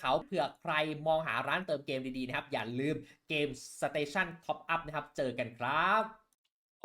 เขาเผื่อใครมองหาร้านเติมเกมดีๆนะครับ อย่าลืมเกม Station Top Up นะครับ เจอกันครับ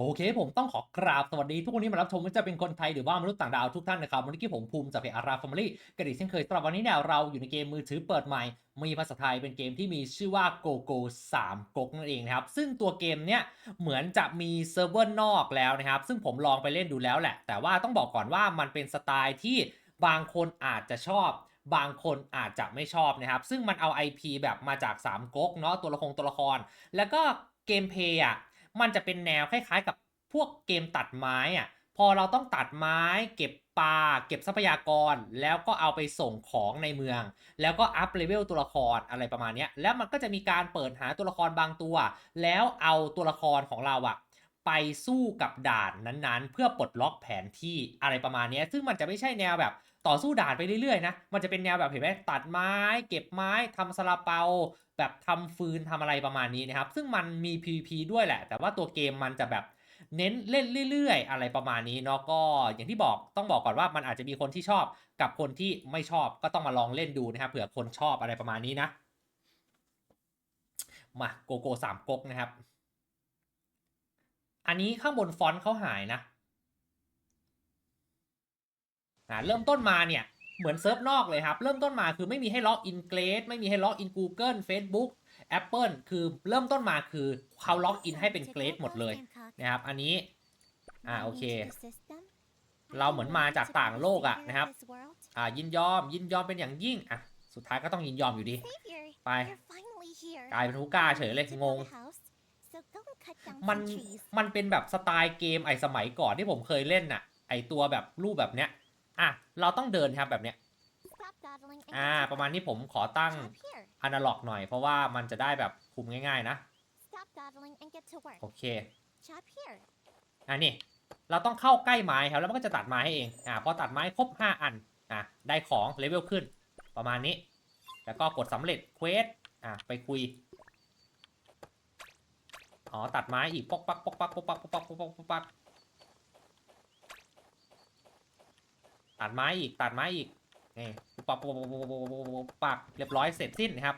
โอเค ผมต้องขอกราบสวัสดีทุกคนที่มารับชมไม่ว่าจะเป็นคนไทยหรือว่ามนุษย์ต่างดาวทุกท่านนะครับวันนี้ผมภูมิจากเพจอาราฟอมลี่กระดิ่งเช่นเคยสำหรับวันนี้เนี่ยเราอยู่ในเกมมือถือเปิดใหม่ มีภาษาไทยเป็นเกมที่มีชื่อว่าโกโก้3ก๊กนั่นเองนะครับ ซึ่งตัวเกมเนี้ยเหมือนจะมีเซิร์ฟเวอร์นอกแล้วนะครับ ซึ่งผมลองไปเล่นดูแล้วแหละ แต่ว่าต้องบอกก่อนว่ามันเป็นสไตล์ที่บางคนอาจจะชอบ บางคนอาจจะไม่ชอบนะครับ ซึ่งมันเอา IP แบบมาจาก3ก๊กเนาะตัวละครตัวละคร แล้วก็เกมเพย์อะมันจะเป็นแนวคล้ายๆ กับพวกเกมตัดไม้อะพอเราต้องตัดไม้เก็บปลาเก็บทรัพยากร แล้วก็เอาไปส่งของในเมือง แล้วก็อัพเลเวลตัวละครอะไรประมาณนี้แล้วมันก็จะมีการเปิดหาตัวละครบางตัว แล้วเอาตัวละครของเราอะไปสู้กับด่านนั้นๆ เพื่อปลดล็อกแผนที่อะไรประมาณนี้ซึ่งมันจะไม่ใช่แนวแบบ ต่อสู้ด่านไปเรื่อยๆนะ มันจะเป็นแนวแบบเห็นไหมตัดไม้ เก็บไม้ทำสลาเปา แบบทำฟืนทำอะไรประมาณนี้นะครับ ซึ่งมันมี PVP ด้วยแหละ แต่ว่าตัวเกมมันจะแบบเน้นเล่นเรื่อย ๆ อะไรประมาณนี้เนาะก็อย่างที่บอกต้องบอกก่อนว่ามันอาจจะมีคนที่ชอบกับคนที่ไม่ชอบก็ต้องมาลองเล่นดูนะครับเผื่อคนชอบอะไรประมาณนี้นะ มาโกโก้สามก๊กนะครับ อันนี้ข้างบนฟอนต์เขาหายนะ อ่าเริ่มต้นมาเนี่ยเหมือนเซิร์ฟนอกเลยครับ เริ่มต้นมาคือไม่มีให้ล็อกอินเกรดไม่มีให้ล็อกอิน Google Facebook Apple คือเริ่มต้นมาคือเขาล็อกอินให้เป็นเกรดหมดเลยนะครับอันนี้อ่าโอเค เราเหมือนมาจากต่างโลกอะนะครับอ่ายินยอมยินยอมเป็นอย่างยิ่งอะสุดท้ายก็ต้องยินยอมอยู่ดี ไปไปกลายเป็นฮูก้าเฉยเลยงงมันมันเป็นแบบสไตล์เกมไอสมัยก่อนที่ผมเคยเล่นน่ะไอตัวแบบรูปแบบเนี้ย อะ เราต้องเดินครับแบบเนี้ย อ่า ประมาณนี้ผมขอตั้งอนาล็อกหน่อย เพราะว่ามันจะได้แบบคุมง่ายๆนะ โอเค อะนี่ เราต้องเข้าใกล้ไม้ครับแล้วมันก็จะตัดไม้ให้เอง อ่า พอตัดไม้ครบ 5 อัน อะ ได้ของเลเวลขึ้น ประมาณนี้ แล้วก็กดสำเร็จเควส อะ ไปคุย อ๋อ ตัดไม้อีกปอกปักปอกปักปอกปักปอกปักปอกปัก ตัดไม้อีกตัดไม้อีกนี่ปักปักปักปักปักเรียบร้อยเสร็จสิ้นนะครับ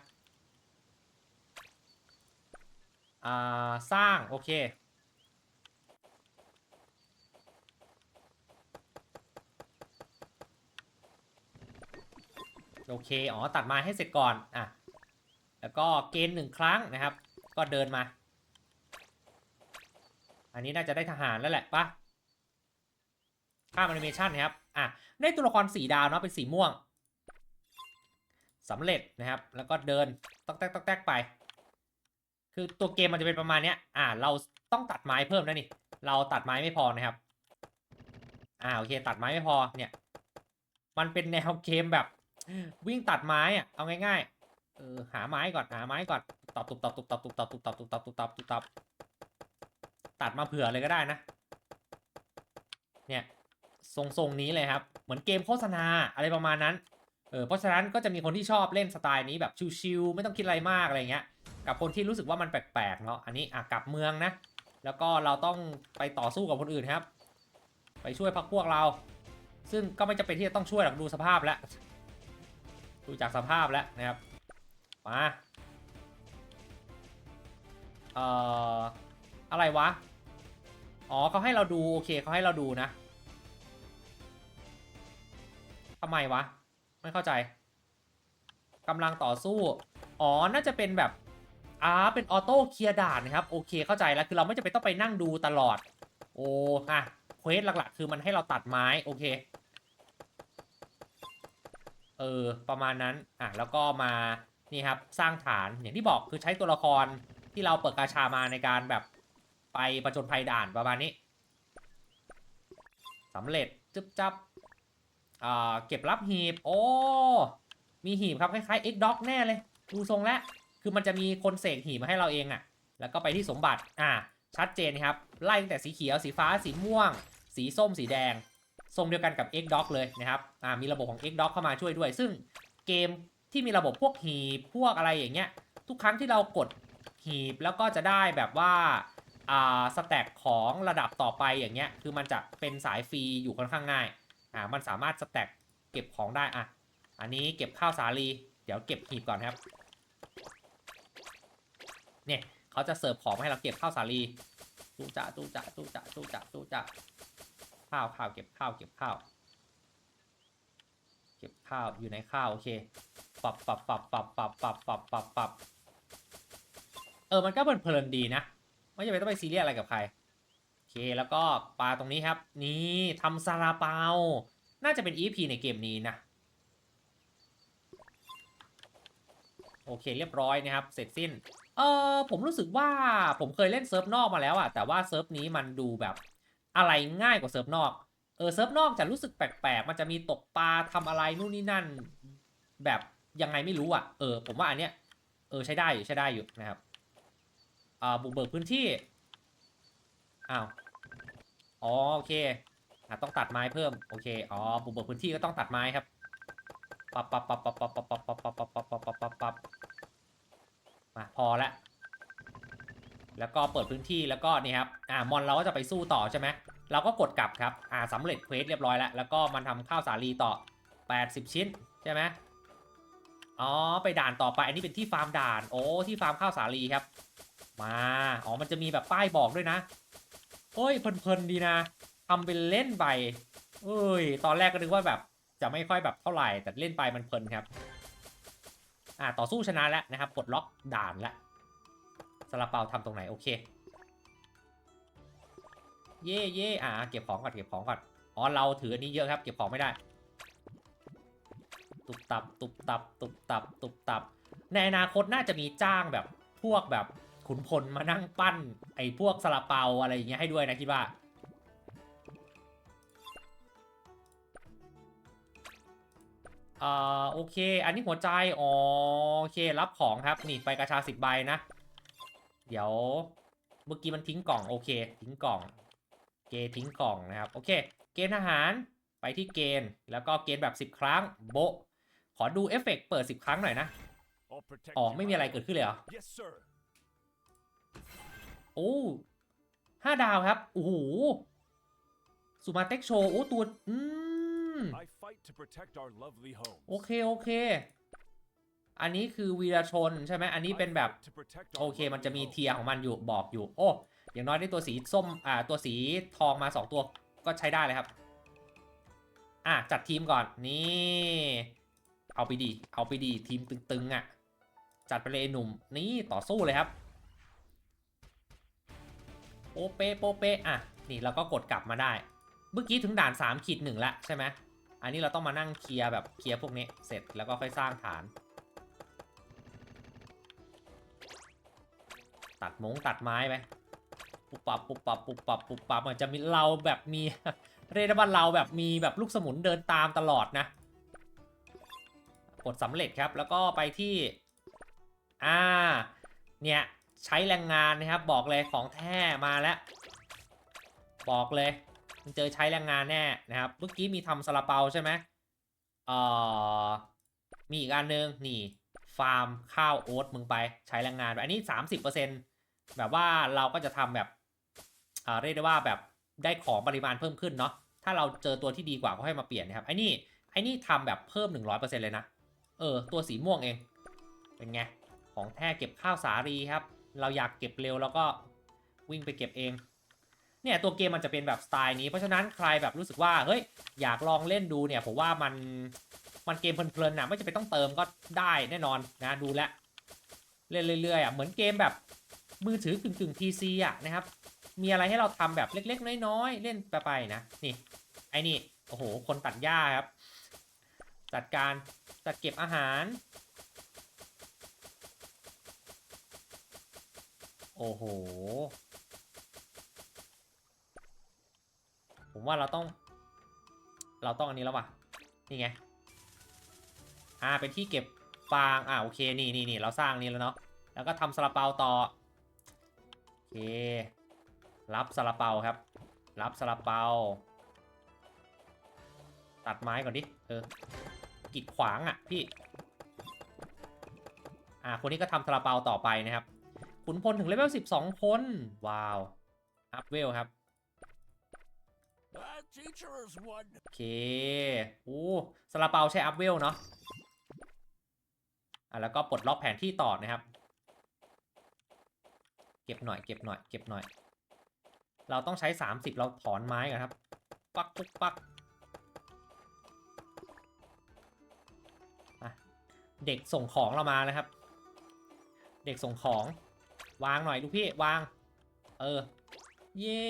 อ่าสร้าง โอเค โอเค อ๋อ ตัดไม้ให้เสร็จก่อน อะ แล้วก็เกณฑ์หนึ่งครั้งนะครับ ก็เดินมา อันนี้น่าจะได้ทหารแล้วแหละปะข้ามแอนิเมชันนะครับ อะได้ตัวละครสีดาวเนาะเป็นสีม่วงสำเร็จนะครับ แล้วก็เดินต๊อกแต๊กต๊อกแต๊กไป คือตัวเกมมันจะเป็นประมาณเนี้ย อ่า เราต้องตัดไม้เพิ่มนะนี่ เราตัดไม้ไม่พอนะครับ อ่าโอเค ตัดไม้ไม่พอเนี่ย มันเป็นแนวเกมแบบ วิ่งตัดไม้อะเอาง่ายๆเออหาไม้ก่อนหาไม้ก่อนตอบตุบตอบตุบตอบตุบตอบตุบตอบตุบตอบตุบตอบตุบตอบตัดมาเผื่อเลยก็ได้นะ เนี่ย ทรงๆนี้เลยครับ เหมือนเกมโฆษณาอะไรประมาณนั้นเออเพราะฉะนั้นก็จะมีคนที่ชอบเล่นสไตล์นี้แบบชิวๆไม่ต้องคิดอะไรมากอะไรเงี้ย กับคนที่รู้สึกว่ามันแปลกๆเนาะอันนี้อะกลับเมืองนะ แล้วก็เราต้องไปต่อสู้กับคนอื่นครับ ไปช่วยพักพวกเรา ซึ่งก็ไม่จำเป็นที่จะต้องช่วยหรอกดูสภาพแล้วดูจากสภาพแล้วนะครับมาเอ่ออะไรวะ อ๋อเขาให้เราดูโอเคเขาให้เราดูนะ ทำไมวะ ไม่เข้าใจกำลังต่อสู้ อ๋อ น่าจะเป็นแบบอ่าเป็นออโต้เคลียร์ด่านนะครับ โอเคเข้าใจแล้ว คือเราไม่จำเป็นต้องไปนั่งดูตลอด โอ้อะเควสหลักๆ คือมันให้เราตัดไม้ โอเค เออ ประมาณนั้น อะ แล้วก็มา นี่ครับ สร้างฐาน อย่างที่บอกคือใช้ตัวละครที่เราเปิดกาชามาในการแบบไปประจนภัยด่านประมาณนี้สำเร็จ จึ๊บจับ เก็บรับหีบ โอ้ มีหีบครับ คล้ายๆ X Doc แน่เลย ดูทรงแล้ว คือมันจะมีคนเสกหีบมาให้เราเองอะ่ะ แล้วก็ไปที่สมบัติ อ่า ชัดเจนครับ ไล่ตั้งแต่สีเขียว สีฟ้า สีม่วง สีส้ม สีแดง ทรงเดียวกันกับ X Doc เลยนะครับ อ่า มีระบบของ X Doc เข้ามาช่วยด้วย ซึ่งเกมที่มีระบบพวกหีบ พวกอะไรอย่างเงี้ย ทุกครั้งที่เรากดหีบแล้วก็จะได้แบบว่าอ่า สแต็กของระดับต่อไปอย่างเงี้ย คือมันจะเป็นสายฟรีอยู่ค่อนข้างง่าย อ่ามันสามารถสแต็กเก็บของได้อะอันนี้เก็บข้าวสาลี เดี๋ยวเก็บหีบก่อนครับ เนี่ยเขาจะเสิร์ฟของให้เราเก็บข้าวสาลีตู้จ่าตู้จ่าตู้จ่าตู้จ่าตู้จ่าข้าวข้าวเก็บข้าวเก็บข้าว เก็บข้าวอยู่ในข้าวโอเคปรับปรับปรับปรับปรับปรับปรับปรับปรับเออมันก็เพลินดีนะไม่จำเป็นต้องไปซีเรียสอะไรกับใคร เคแล้วก็ปลาตรงนี้ครับ นี่ทำซาลาเปา น่าจะเป็น EP ในเกมนี้นะ โอเคเรียบร้อยนะครับ เสร็จสิ้น เออผมรู้สึกว่าผมเคยเล่นเซิร์ฟนอกมาแล้วอะแต่ว่าเซิร์ฟนี้มันดูแบบอะไรง่ายกว่าเซิร์ฟนอก เออเซิร์ฟนอกจะรู้สึกแปลกๆ มันจะมีตกปลาทำอะไรนู่นนี่นั่น แบบยังไงไม่รู้อะเออผมว่าอันเนี้ยเออใช้ได้อยู่ใช้ได้อยู่นะครับอ่าบุกเบิกพื้นที่อ้าว อ๋อโอเคอะต้องตัดไม้เพิ่มโอเคอ๋อบุกเบิกพื้นที่ก็ต้องตัดไม้ครับปับปับปับปับปับปับปับปับปับปับปับปับปับปับมาพอละแล้วก็เปิดพื้นที่แล้วก็นี่ครับอ่ามอนเราก็จะไปสู้ต่อใช่ไหมเราก็กดกลับครับอ่าสำเร็จเควสเรียบร้อยแล้วแล้วก็มันทำข้าวสาลีต่อ 80 ชิ้นใช่ไหมอ๋อไปด่านต่อไปอันนี้เป็นที่ฟาร์มด่านโอ้ที่ฟาร์มข้าวสาลีครับ มาอ๋อมันจะมีแบบป้ายบอกด้วยนะ โอ้ยเพลินๆดีนะทำเป็นเล่นไปเอ้ย ตอนแรกก็นึกว่าแบบจะไม่ค่อยแบบเท่าไหร่แต่เล่นไปมันเพลินครับ อ่าต่อสู้ชนะแล้วนะครับกดล็อกด่านแล้วซาลาเปาทำตรงไหนโอเค เย่เย่อ่าเก็บของก่อนเก็บของก่อนอ๋อเราถืออันนี้เยอะครับ เก็บของไม่ได้ ตุบตับตุบตับตุบตับตุบตับ ในอนาคตน่าจะมีจ้างแบบพวกแบบ ขุนพลมานั่งปั้น ไอ้พวกซาลาเปาอะไรอย่างเงี้ยให้ด้วยนะคิดว่าอ่าโอเค อันนี้หัวใจ อ๋อโอเค รับของครับ นี่ไปกระชาสิบใบนะ เดี๋ยว เมื่อกี้มันทิ้งกล่อง โอเค ทิ้งกล่อง เกทิ้งกล่องนะครับ โอเค เกณฑ์ทหาร ไปที่เกณฑ์ แล้วก็เกณฑ์แบบ 10 ครั้ง โบขอดูเอฟเฟกต์เปิด 10 ครั้งหน่อยนะ อ๋อ ไม่มีอะไรเกิดขึ้นเลยเหรอ โอ้ห้าดาวครับ โอ้โหสุมาเต็กโชว์โอ้ตัว อืม I fight fight to protect our lovely home. โอเค โอเค อันนี้คือวีรชนใช่ไหมอันนี้เป็นแบบ to protect our โอเค มันจะมี lovely เทียร์ของมันอยู่บอกอยู่ โอ้ อย่างน้อยได้ตัวสีส้ม อ่า ตัวสีทองมา 2 ตัวก็ใช้ได้เลยครับ อะ จัดทีมก่อน นี่ เอาไปดี เอาไปดี ทีมตึงๆอะ จัดไปเลยไอ้หนุ่ม นี่ต่อสู้เลยครับ โปเปโปเปอะ นี่เราก็กดกลับมาได้ เมื่อกี้ถึงด่าน3ขีดหนึ่งแล้วใช่ไหมอันนี้เราต้องมานั่งเคลียร์แบบเคลียร์พวกนี้เสร็จแล้วก็ค่อยสร้างฐาน ตัดมงตัดไม้ไปปุบปับปุบปับปุบปับปุบปับมันจะมีเราแบบมีเรียกได้ว่าเราแบบมีแบบลูกสมุนเดินตามตลอดนะ กดสำเร็จครับแล้วก็ไปที่ อ่า เนี่ย ใช้แรงงานนะครับ บอกเลยของแท้มาแล้ว บอกเลยมันเจอใช้แรงงานแน่นะครับเมื่อกี้มีทำซาลาเปาใช่ไหมเอ่อมีอีกอันนึงนี่ฟาร์มข้าวโอ๊ตมึงไปใช้แรงงานไปอันนี้ 30%แบบว่าเราก็จะทำแบบเรียกได้ว่าแบบได้ของปริมาณเพิ่มขึ้นเนาะถ้าเราเจอตัวที่ดีกว่าก็ให้มาเปลี่ยนนะครับไอ้นี่ไอ้นี่ทำแบบเพิ่ม 100%เลยนะ เออ ตัวสีม่วงเอง เป็นไง ของแท้เก็บข้าวสาลีครับ เราอยากเก็บเร็วแล้วก็วิ่งไปเก็บเอง เนี่ยตัวเกมมันจะเป็นแบบสไตล์นี้ เพราะฉะนั้นใครแบบรู้สึกว่าเฮ้ยอยากลองเล่นดูเนี่ยผมว่ามันมันเกมเพลินๆนะไม่จะเป็นต้องเติมก็ได้แน่นอนนะดูแลเล่นเรื่อยๆอะเหมือนเกมแบบมือถือกึ่งกึ่งพีซีอะนะครับ มีอะไรให้เราทำแบบเล็กๆ น้อยๆ เล่นไปไปนะนี่ไอ้นี่โอ้โหคนตัดหญ้าครับ จัดการจัดเก็บอาหาร โอ้โห ผมว่าเราต้อง เราต้องอันนี้แล้วว่ะ นี่ไง อ่า เป็นที่เก็บฟาง อ่าโอเค นี่นี่นี่เราสร้างนี่แล้วเนาะ แล้วก็ทำซาลาเปาต่อ โอเค รับซาลาเปาครับ รับซาลาเปา ตัดไม้ก่อนดิ เออ กีดขวางอะพี่ อ่า คนนี้ก็ทำซาลาเปาต่อไปนะครับ ขุนพลถึงเลเวล 12 คน ว้าว อัพเวลครับ That teacher is one. โอเค โอ้ซาลาเปาใช้อัพเวลเนาะอะแล้วก็ปลดล็อกแผนที่ต่อนะครับ เก็บหน่อย เก็บหน่อย เก็บหน่อย เราต้องใช้ 30 เราถอนไม้ก่อนครับ ปักปุ๊กปักอะเด็กส่งของเรามานะครับ เด็กส่งของ วางหน่อยลูกพี่วาง เออ เย้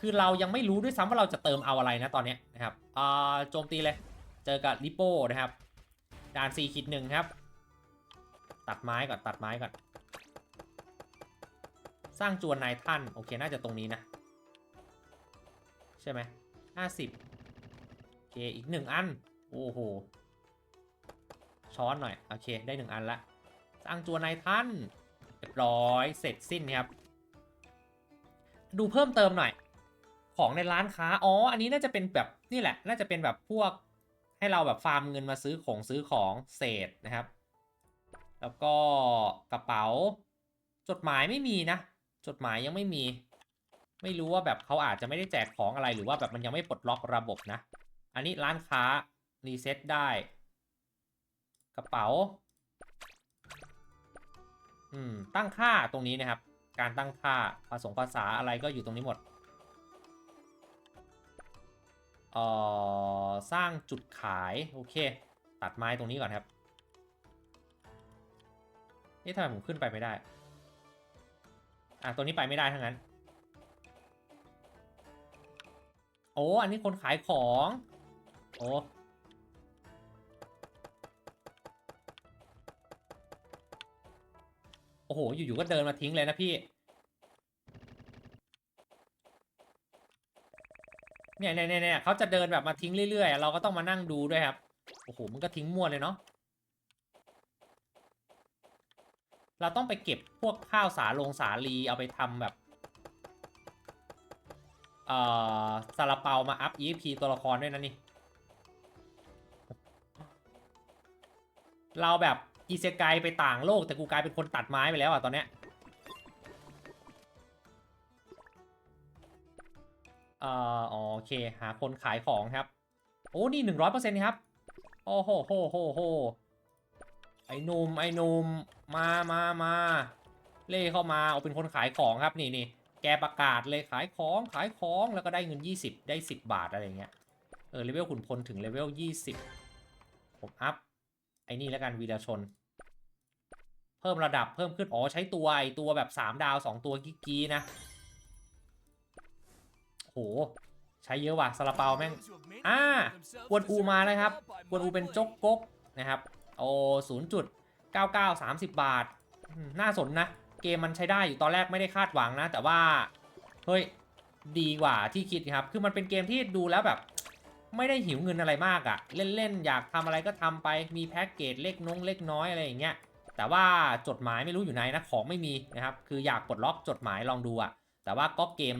คือเรายังไม่รู้ด้วยซ้ำว่าเราจะเติมเอาอะไรนะตอนนี้นะครับอ่าโจมตีเลย เจอกับลิโป้นะครับ ด่าน4ขีดหนึ่งครับ ตัดไม้ก่อนตัดไม้ก่อน สร้างจวนนายท่าน โอเคน่าจะตรงนี้นะ ใช่ไหมห้าสิบโอเคอีกหนึ่งอัน โอ้โห ช้อนหน่อย โอเค ได้หนึ่งอันละสร้างจวนนายท่านเรียบร้อยเสร็จสิ้นครับ ดูเพิ่มเติมหน่อย ของในร้านค้า อ๋อ อันนี้น่าจะเป็นแบบนี่แหละ น่าจะเป็นแบบพวกให้เราแบบฟาร์มเงินมาซื้อของซื้อของเศษนะครับ แล้วก็กระเป๋า จดหมายไม่มีนะ จดหมายยังไม่มี ไม่รู้ว่าแบบเขาอาจจะไม่ได้แจกของอะไรหรือว่าแบบมันยังไม่ปลดล็อกระบบนะ อันนี้ร้านค้ารีเซ็ตได้ กระเป๋า อืม ตั้งค่าตรงนี้นะครับ การตั้งค่าภาษาภาษาอะไรก็อยู่ตรงนี้หมด เอ่อ สร้างจุดขาย โอเค ตัดไม้ตรงนี้ก่อนครับ นี่ทำไมผมขึ้นไปไม่ได้ อะ ตัวนี้ไปไม่ได้ทั้งนั้น โอ้ อันนี้คนขายของ โอ้ โอ้โห อยู่ๆก็เดินมาทิ้งเลยนะพี่ เนี่ยเนี่ยเนี่ยเขาจะเดินแบบมาทิ้งเรื่อยๆ เราก็ต้องมานั่งดูด้วยครับ โอ้โห มันก็ทิ้งมั่วเลยเนาะ เราต้องไปเก็บพวกข้าวสาลงสาลีเอาไปทำแบบ เอ่อซาลาเปามาอัพ EP ตัวละครด้วยนะนี่ เราแบบ อีเซไกไปต่างโลกแต่กูกลายเป็นคนตัดไม้ไปแล้วอะตอนเนี้ยเอ่อโอเค หาคนขายของครับ โอ้นี่หนึ่งร้อยเปอร์เซ็นต์ครับ โอ้โหโหโหโหไอ้หนุ่มไอ้หนุ่มมามามาเล่เข้ามาเอาเป็นคนขายของครับนี่นี่แกประกาศเลยขายของขายของแล้วก็ได้เงิน 20 ได้ 10 บาทอะไรเงี้ย เออเลเวลขุนพลถึงเลเวล 20 ผมอัพ ไอ้นี่แล้วกันวีรชน เพิ่มระดับเพิ่มขึ้น อ๋อ ใช้ตัวไอตัวแบบ 3 ดาว 2 ตัวกิ๊กกี้นะ โห ใช้เยอะว่ะซาลาเปาแม่ง อ่ากวนอูมาแล้วครับกวนอูเป็นจกกกนะครับ โอ้ศูนย์จุดเก้าเก้าสามสิบบาท น่าสนนะ เกมมันใช้ได้อยู่ตอนแรกไม่ได้คาดหวังนะ แต่ว่า เฮ้ย ดีกว่าที่คิดครับ คือมันเป็นเกมที่ดูแล้วแบบ ไม่ได้หิวเงินอะไรมากอะเล่นๆอยากทำอะไรก็ทำไปมีแพ็กเกจเล็กน้องเล็กน้อยอะไรอย่างเงี้ยแต่ว่าจดหมายไม่รู้อยู่ไหนนะของไม่มีนะครับคืออยากปลดล็อกจดหมายลองดูอะแต่ว่าก็เกม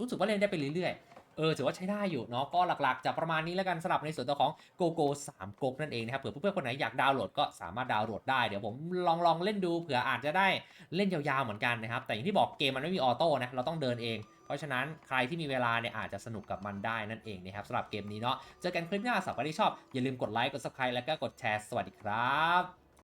รู้สึกว่าเล่นได้ไปเรื่อยๆเออถือว่าใช้ได้อยู่เนาะก็หลักๆจะประมาณนี้แล้วกันสำหรับในส่วนตัวของ GO GO 3ก๊กนั่นเองนะครับเผื่อเพื่อนๆคนไหนอยากดาวน์โหลดก็สามารถดาวน์โหลดได้เดี๋ยวผมลองลองเล่นดูเผื่ออาจจะได้เล่นยาวๆเหมือนกันนะครับแต่อย่างที่บอกเกมมันไม่มีออโต้นะเราต้องเดินเอง เพราะฉะนั้นใครที่มีเวลาเนี่ยอาจจะสนุกกับมันได้นั่นเองนะครับสำหรับเกมนี้เนาะเจอกันคลิปหน้าสำหรับใครที่ชอบอย่าลืมกดไลค์กดซับสไครต์แล้วก็กดแชร์สวัสดีครับ